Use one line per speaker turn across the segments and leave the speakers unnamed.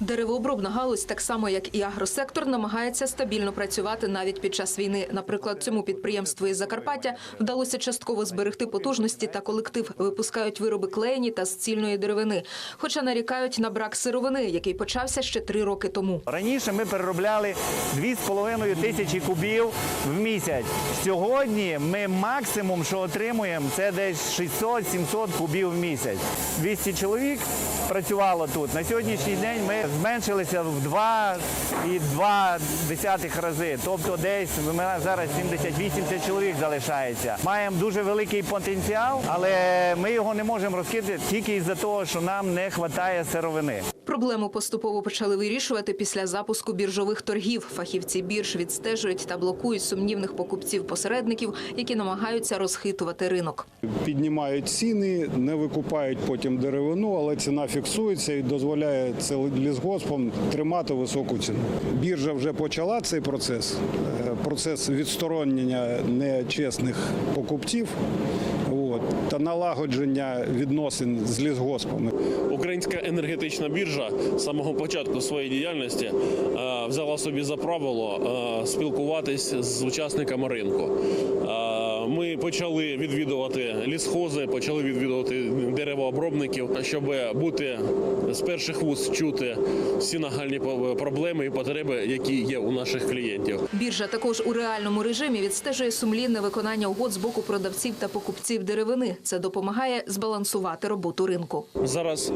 Деревообробна галузь, так само як і агросектор, намагається стабільно працювати навіть під час війни. Наприклад, цьому підприємству із Закарпаття вдалося частково зберегти потужності та колектив. Випускають вироби клеєні та з цільної деревини. Хоча нарікають на брак сировини, який почався ще три роки тому.
Раніше ми переробляли 2,5 тисячі кубів в місяць. Сьогодні ми максимум, що отримуємо, це десь 600-700 кубів в місяць. 200 чоловік працювало тут. На сьогоднішній день ми зменшилися в 2,2 рази. Тобто десь у мене зараз 70-80 чоловік залишається. Маємо дуже великий потенціал, але ми його не можемо розкидати тільки із-за того, що нам не вистачає сировини.
Проблему поступово почали вирішувати після запуску біржових торгів. Фахівці бірж відстежують та блокують сумнівних покупців-посередників, які намагаються розхитувати ринок.
Піднімають ціни, не викупають потім деревину, але ціна фіксується і дозволяє це лісгоспам тримати високу ціну. Біржа вже почала цей процес, е, процес відсторонення нечесних покупців от, та налагодження відносин з лісгоспами.
Українська енергетична біржа з самого початку своєї діяльності е, взяла собі за правило е, спілкуватись з учасниками ринку. Ми почали відвідувати лісхози, почали відвідувати деревообробників, щоб бути з перших вуст чути всі нагальні проблеми і потреби, які є у наших клієнтів.
Біржа також у реальному режимі відстежує сумлінне виконання угод з боку продавців та покупців деревини. Це допомагає збалансувати роботу ринку.
Зараз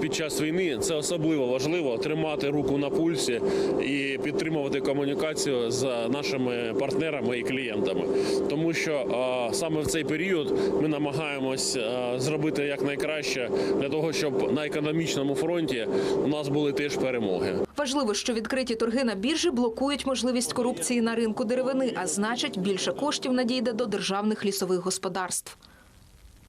під час війни це особливо важливо тримати руку на пульсі і підтримувати комунікацію з нашими партнерами і клієнтами, тому що саме в цей період ми намагаємось е, зробити якнайкраще для того, щоб на економічному фронті у нас були теж перемоги.
Важливо, що відкриті торги на біржі блокують можливість корупції на ринку деревини, а значить, більше коштів надійде до державних лісових господарств.